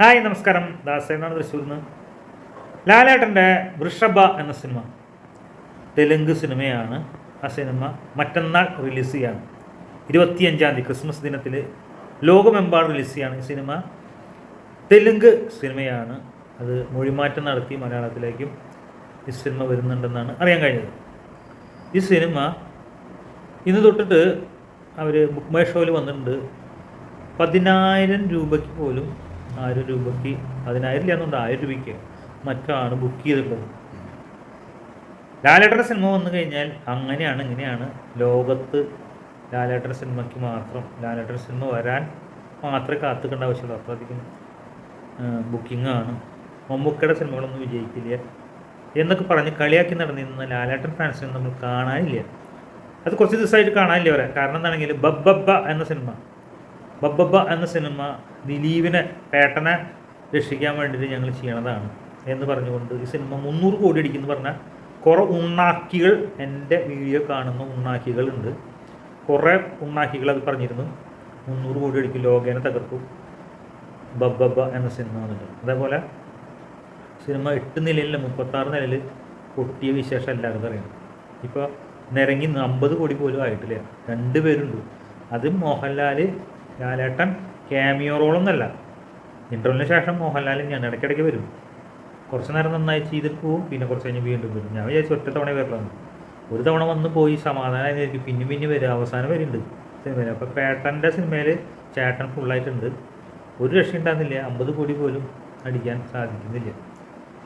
Hi നമസ്കാരം. ദാസേനാണ് തൃശ്ശൂരിൽ നിന്ന് ലാലേട്ടന്റെ വൃഷഭ എന്ന സിനിമ തെലുങ്ക് സിനിമയാണ്. ആ സിനിമ മറ്റന്നാൾ റിലീസ് ചെയ്യാണ്. ഇരുപത്തിയഞ്ചാം തീയതി ക്രിസ്മസ് ദിനത്തിൽ ലോകമെമ്പാടും റിലീസ് ചെയ്യാണ് ഈ സിനിമ. തെലുങ്ക് സിനിമയാണ്. അത് മൊഴിമാറ്റം നടത്തി മലയാളത്തിലേക്കും ഈ സിനിമ വരുന്നുണ്ടെന്നാണ് അറിയാൻ കഴിഞ്ഞത്. ഈ സിനിമ ഇന്ന് തൊട്ടിട്ട് അവർ ബുക്ക് മൈ ഷോയിൽ വന്നിട്ടുണ്ട്. പതിനായിരം രൂപയ്ക്ക് പോലും ആയിരം രൂപയ്ക്ക് പതിനായിരം എന്നുണ്ട്. ആയിരം രൂപയ്ക്ക് മറ്റാണ് ബുക്ക് ചെയ്തിട്ടുള്ളത്. ലാലേട്ടർ സിനിമ വന്നു കഴിഞ്ഞാൽ അങ്ങനെയാണ് ഇങ്ങനെയാണ് ലോകത്ത് ലാലേട്ടർ സിനിമയ്ക്ക് മാത്രം ലാലേട്ടർ സിനിമ വരാൻ മാത്രമേ കാത്തുക്കേണ്ട ആവശ്യമുള്ളൂ. അത്രയധികം ബുക്കിംഗാണ് മമ്മൂക്കയുടെ സിനിമകളൊന്നും വിജയിക്കില്ല. എന്നൊക്കെ പറഞ്ഞ് കളിയാക്കി നടന്നിരുന്ന ലാലേട്ടൻ ഫാൻസിനെ നമ്മൾ കാണാനില്ല. അത് കുറച്ച് ദിവസമായിട്ട് കാണാനില്ല അവരെ കാരണം എന്താണെങ്കിൽ ബബ്ബബ്ബ എന്ന സിനിമ ബബ്ബബ്ബ എന്ന സിനിമ ദിലീപിനെ പേട്ടനെ രക്ഷിക്കാൻ വേണ്ടിയിട്ട് ഞങ്ങൾ ചെയ്യണതാണ് എന്ന് പറഞ്ഞുകൊണ്ട് ഈ സിനിമ മുന്നൂറ് കോടി അടിക്കുന്നു പറഞ്ഞാൽ കുറേ ഉണ്ണാക്കികൾ എന്റെ വീഡിയോ കാണുന്ന ഉണ്ണാക്കികളുണ്ട്. കുറേ ഉണ്ണാക്കികൾ അത് പറഞ്ഞിരുന്നു. മുന്നൂറ് കോടി അടിക്കും ലോകേനെ തകർക്കും. ബബ്ബബ്ബ എന്ന സിനിമ വന്നിട്ട് അതേപോലെ സിനിമ എട്ട് നിലയിൽ മുപ്പത്താറ് നിലയിൽ പൊട്ടിയ വിശേഷം എല്ലാവരും അറിയണം ഇപ്പോൾ നിരങ്ങി അമ്പത് കോടി പോലും ആയിട്ടില്ല. രണ്ട് പേരുണ്ട്. അത് മോഹൻലാൽ ലാലേട്ടൻ ക്യാമിയോ റോളൊന്നല്ല ഇന്റർവ്യൂവിന് ശേഷം മോഹൻലാലും ഞാൻ ഇടയ്ക്കിടയ്ക്ക് വരും. കുറച്ച് നേരം നന്നായി ചെയ്തിട്ട് പോവും പിന്നെ കുറച്ച് കഴിഞ്ഞ് വീണ്ടും വരും. ഞാൻ വിചാരിച്ചു ഒറ്റ തവണ വരലാണ് ഒരു തവണ വന്ന് പോയി സമാധാനമായിരിക്കും പിന്നെ പിന്നെ വരും. അവസാനം വരുന്നുണ്ട്. സിനിമയിൽ അപ്പോൾ പേട്ടന്റെ സിനിമയിൽ ചേട്ടൻ ഫുള്ളായിട്ടുണ്ട് ഒരു രക്ഷ ഉണ്ടാകുന്നില്ല. അമ്പത് കോടി പോലും അടിക്കാൻ സാധിക്കുന്നില്ല.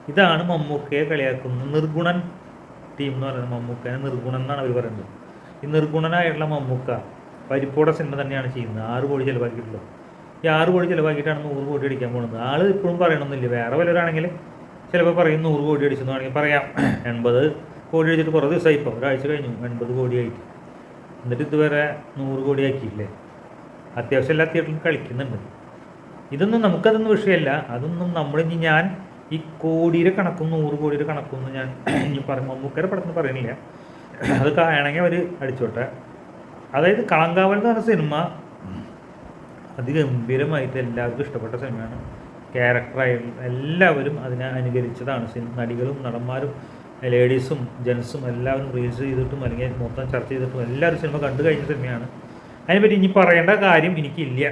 ഇതാണ് മമ്മൂക്കയെ കളിയാക്കുന്ന നിർഗുണൻ ടീം എന്ന് പറയുന്നത്. മമ്മൂക്കനെ നിർഗുണൻ എന്നാണ് അവർ പറയുന്നത്. ഈ നിർഗുണനായിട്ടുള്ള മമ്മൂക്ക പരിപ്പോട സിനിമ തന്നെയാണ് ചെയ്യുന്നത്. ആറ് കോടി ചിലവാക്കിയിട്ടുള്ളത്. ഈ ആറ് കോടി ചിലവാക്കിയിട്ടാണ് നൂറ് കോടി അടിക്കാൻ പോകുന്നത് ആൾ ഇപ്പോഴും പറയണമെന്നില്ല വേറെ വല്ലവരാണെങ്കിൽ ചിലപ്പോൾ പറയും നൂറ് കോടി അടിച്ചെന്ന് വേണമെങ്കിൽ പറയാം. എൺപത് കോടി അടിച്ചിട്ട് കുറേ ദിവസമായി ഇപ്പോൾ ഒരാഴ്ച കഴിഞ്ഞു. എൺപത് കോടി ആയിട്ട്. എന്നിട്ട് ഇതുവരെ നൂറ് കോടി ആക്കിയില്ലേ അത്യാവശ്യം എല്ലാ തിയേറ്ററിലും കളിക്കുന്നുണ്ട്. ഇതൊന്നും നമുക്കതൊന്നും വിഷയമല്ല. അതൊന്നും നമ്മളിനി ഞാൻ ഈ കോടിയുടെ കണക്കും നൂറ് കോടിയുടെ കണക്കും ഞാൻ ഇനി പറയും മമ്മൂക്കരെ പടത്തിന് പറയുന്നില്ല അത് കാണണമെങ്കിൽ അവർ അടിച്ചോട്ടെ. അതായത് കളങ്കാവൽ എന്ന് പറഞ്ഞ സിനിമ അതിഗംഭീരമായിട്ട് എല്ലാവർക്കും ഇഷ്ടപ്പെട്ട സിനിമയാണ്. ക്യാരക്ടറായി എല്ലാവരും അതിനെ അനുകരിച്ചതാണ്. സിനിമ നടികളും നടന്മാരും ലേഡീസും ജെൻസും എല്ലാവരും റീൽസ് ചെയ്തിട്ടും അല്ലെങ്കിൽ മൊത്തം ചർച്ച ചെയ്തിട്ടും എല്ലാവരും സിനിമ കണ്ടു കഴിഞ്ഞ സിനിമയാണ്. അതിനെപ്പറ്റി ഇനി പറയേണ്ട കാര്യം എനിക്കില്ല.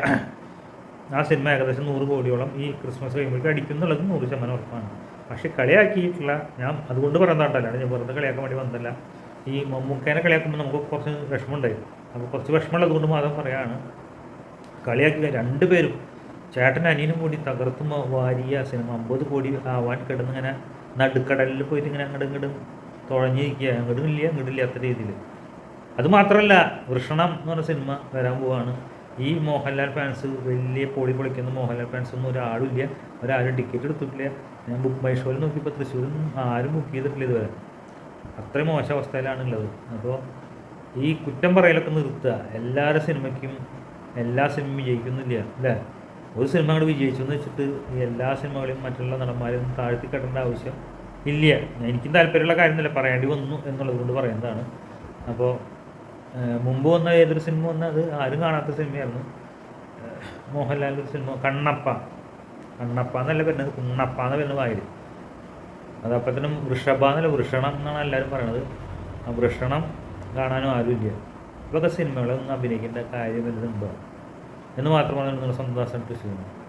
ആ സിനിമ ഏകദേശം നൂറ് കോടിയോളം ഈ ക്രിസ്മസ് കഴിയുമ്പോഴേക്കും അടിക്കും എന്നുള്ളത് നൂറ് ശതമാനം ഉറപ്പാണ്. പക്ഷേ കളിയാക്കിയിട്ടുള്ള ഞാൻ അതുകൊണ്ട് പറയുന്നതല്ല ഞാൻ വെറുതെ കളിയാക്കാൻ വേണ്ടി വന്നതല്ല. ഈ മമ്മൂക്കേനെ കളിയാക്കുമ്പോൾ നമുക്ക് കുറച്ച് വിഷമമുണ്ടായി അപ്പോൾ കുറച്ച് വിഷമമുള്ളത് കൊണ്ട് മാത്രം പറയാണ്. കളിയാക്കുക രണ്ടുപേരും ചേട്ടൻ അനിയനും കൂടി തകർത്തും വാരിയ സിനിമ അമ്പത് കോടി ആവാൻ കിടന്നിങ്ങനെ നടുക്കടലിൽ പോയിട്ട് ഇങ്ങനെ അങ്ങോട്ടും ഇങ്ങോട്ടും തുഴഞ്ഞിരിക്കുക അങ്ങോട്ടും ഇല്ല അങ്ങോട്ടും ഇല്ലാത്ത രീതിയിൽ അത് മാത്രമല്ല വൃഷണം എന്ന് പറഞ്ഞ സിനിമ വരാൻ പോവാണ്. ഈ മോഹൻലാൽ ഫാൻസ് വലിയ പൊളി പൊളിക്കുന്ന മോഹൻലാൽ ഫാൻസ് ഒന്നും ഇല്ല. ഒരാരും ടിക്കറ്റ് എടുത്തിട്ടില്ല. ഞാൻ ബുക്ക് മൈ ഷോയിൽ നോക്കിയപ്പോൾ തൃശ്ശൂരിൽ ആരും ബുക്ക് ചെയ്തിട്ടില്ല ഇതുവരെ. അത്രയും മോശം അവസ്ഥയിലാണ് ഉള്ളത് അപ്പോൾ ഈ കുറ്റം പറയലൊക്കെ നിർത്തുക. എല്ലാവരുടെ സിനിമയ്ക്കും എല്ലാ സിനിമയും വിജയിക്കുന്നില്ല അല്ലേ? ഒരു സിനിമ അങ്ങോട്ട് വിജയിച്ചു എന്ന് വെച്ചിട്ട് ഈ എല്ലാ സിനിമകളെയും മറ്റുള്ള നടന്മാരെയും താഴ്ത്തി കെട്ടേണ്ട ആവശ്യം ഇല്ല. എനിക്കും താല്പര്യമുള്ള കാര്യമൊന്നുമില്ല. പറയേണ്ടി വന്നു എന്നുള്ളത് കൊണ്ട് പറയുന്നതാണ് അപ്പോൾ മുമ്പ് വന്ന ഏതൊരു സിനിമ വന്നാൽ അത് ആരും കാണാത്ത സിനിമയായിരുന്നു. മോഹൻലാലിന്റെ ഒരു സിനിമ കണ്ണപ്പ. കണ്ണപ്പ എന്നല്ല വരുന്നത് കുണ്ണപ്പ എന്ന് വരുന്ന വായിൽ. അത് അപ്പത്തിനും വൃഷഭ എന്നല്ല വൃഷണം എന്നാണ് എല്ലാവരും പറയണത്. ആ വൃഷണം കാണാനും ആരുമില്ല. ഇതൊക്കെ സിനിമകളൊന്നും അഭിനയിക്കേണ്ട കാര്യം വലുതുണ്ടോ എന്ന് മാത്രമാണ് നിങ്ങളുടെ ദാസൻ കൃഷി ചെയ്യുന്നത്